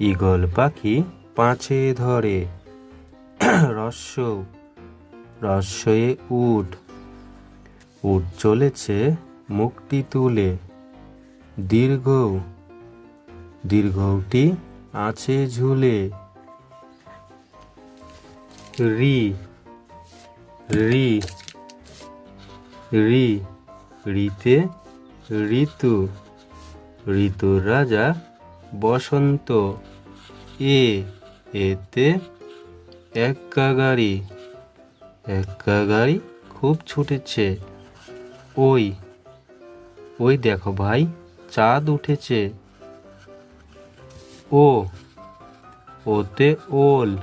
Eagle পাখি পাঁচে ধরে। রস্য রস্যয়ে উট। উট চলেছে মুখটি তুলে। দীর্ঘ, দীর্ঘটি আছে ঝুলে। রি রি রি, রিতে ঋতু। ঋতুর রাজা বসন্ত। এ, এতে একা গাড়ি একা গাড়ি খুব ছুটেছে। ওই ওই দেখো ভাই, চাঁদ উঠেছে। ও, ওতে ওল।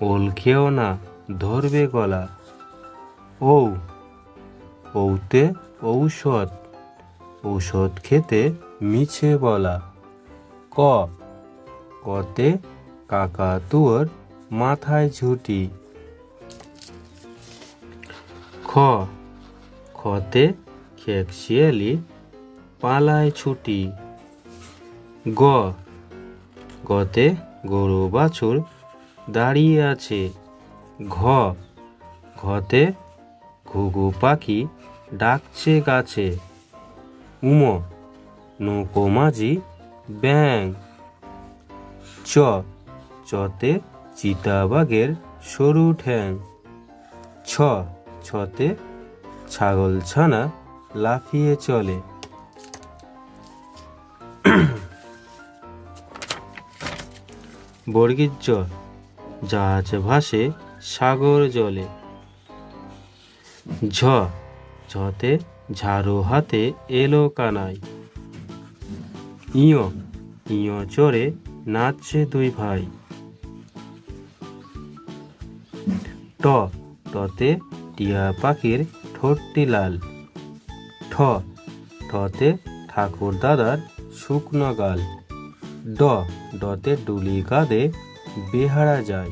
ওল খেও না, ধরবে গলা। ও ওতে ঔষধ। ঔষধ খেতে মিছে বলা। ক। কতে কাকাতুয়ার মাথায় ঝুঁটি। খ। খতে খেকশিয়ালি পালায় ছুটি। গ। গতে গরু বাছুর দাঁড়িয়ে আছে। ঘ। ঘতে ঘুঘু পাখি ডাকছে গাছে। উম। নৌকো মাঝি ব্যাং। চ, চতে চিতাবাঘের সরু ঠ্যাং। ছ, ছতে ছাগল ছানা লাফিয়ে চলে। বর্গীর জ, জাহাজ ভাসে সাগর জলে। ঝ, ঝতে ঝাড়ু হাতে এলো কানাই ইয় ইয় চড়ে নাচছে দুই ভাই। ট টতে টিয়া পাখির ঠোঁটটি লাল। ঠ ঠতে ঠাকুর দাদার শুকনো গাল। ড ডতে ডুলি কাঁধে বেহারা যায়।